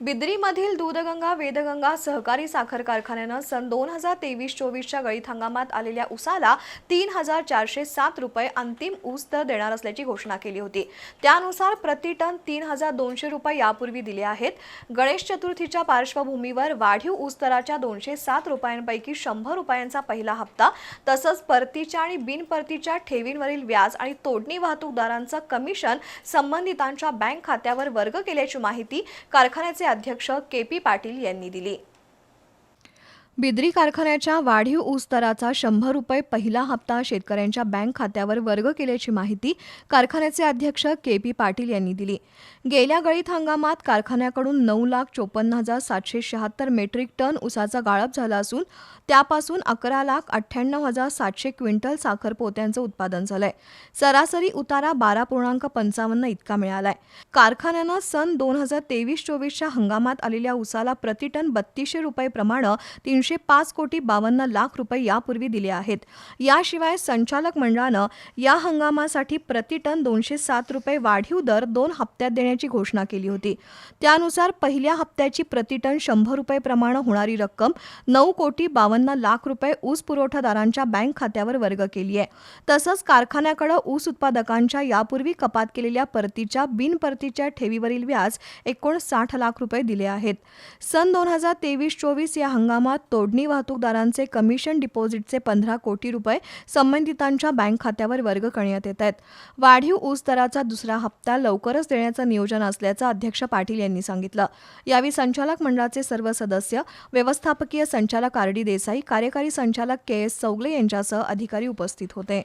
बिद्रीमधील दूधगंगा वेदगंगा सहकारी साखर कारखान्यानं सन दोन हजार तेवीस चोवीसच्या गळीत हंगामात आलेल्या ऊसाला तीन हजार चारशे सात रुपये अंतिम ऊस दर देणार असल्याची घोषणा केली होती. त्यानुसार प्रति टन तीन हजार दोनशे रुपये यापूर्वी दिले आहेत. गणेश चतुर्थीच्या पार्श्वभूमीवर वाढीव ऊस दराच्या दोनशे सात रुपयांपैकी शंभर रुपयांचा पहिला हप्ता तसंच परतीच्या आणि बिनपरतीच्या ठेवींवरील व्याज आणि तोडणी वाहतूकदारांचं कमिशन संबंधितांच्या बँक खात्यावर वर्ग केल्याची माहिती कारखान्याचे अध्यक्ष के पी पाटील यांनी दिली. बिद्री कारखान्याच्या वाढीव ऊस दराचा शंभर रुपये पहिला हप्ता शेतकऱ्यांच्या बँक खात्यावर वर्ग केल्याची माहिती कारखान्याचे अध्यक्ष के पी पाटील यांनी दिली. गेल्या गळीत हंगामात कारखान्याकडून नऊ लाख चोपन्न हजार सातशे शहात्तर मेट्रिक टन ऊसाचा गाळप झाला असून त्यापासून अकरा लाख अठ्ठ्याण्णव हजार सातशे क्विंटल साखर पोत्यांचं उत्पादन झालंय. सरासरी उतारा बारा पूर्णांक पंचावन्न इतका मिळालाय. कारखान्यानं सन दोन हजार तेवीस चोवीसच्या हंगामात आलेल्या ऊसाला प्रतिटन बत्तीसशे रुपये प्रमाणे तीनशे पाच कोटी बावन्न लाख रुपये यापूर्वी दिले आहेत. याशिवाय संचालक मंडळानं या हंगामासाठी प्रतिटन दोनशे सात रुपये वाढीव दर दोन हप्त्यात देण्याची घोषणा केली होती. त्यानुसार पहिल्या हप्त्याची प्रतिटन शंभर रुपये प्रमाणे होणारी रक्कम नऊ कोटी बावन्न लाख रुपये ऊस पुरवठादारांच्या बँक खात्यावर वर्ग केली आहे. तसंच कारखान्याकडे ऊस उत्पादकांच्या यापूर्वी कपात केलेल्या परतीच्या बिनपरतीच्या ठेवीवरील व्याज एकूण साठ लाख रुपये दिले आहेत. सन दोन हजार तेवीस चोवीस या हंगामात तोडणी वाहतूकदारांचे कमिशन डिपॉझिटचे पंधरा कोटी रुपये संबंधितांच्या बँक खात्यावर वर्ग करण्यात येत आहेत. वाढीव ऊस दराचा दुसरा हप्ता लवकरच देण्याचं नियोजन असल्याचं अध्यक्ष पाटील यांनी सांगितलं. यावेळी संचालक मंडळाचे सर्व सदस्य व्यवस्थापकीय संचालक आर डी देसाई कार्यकारी संचालक के एस चौगले यांच्यासह अधिकारी उपस्थित होते.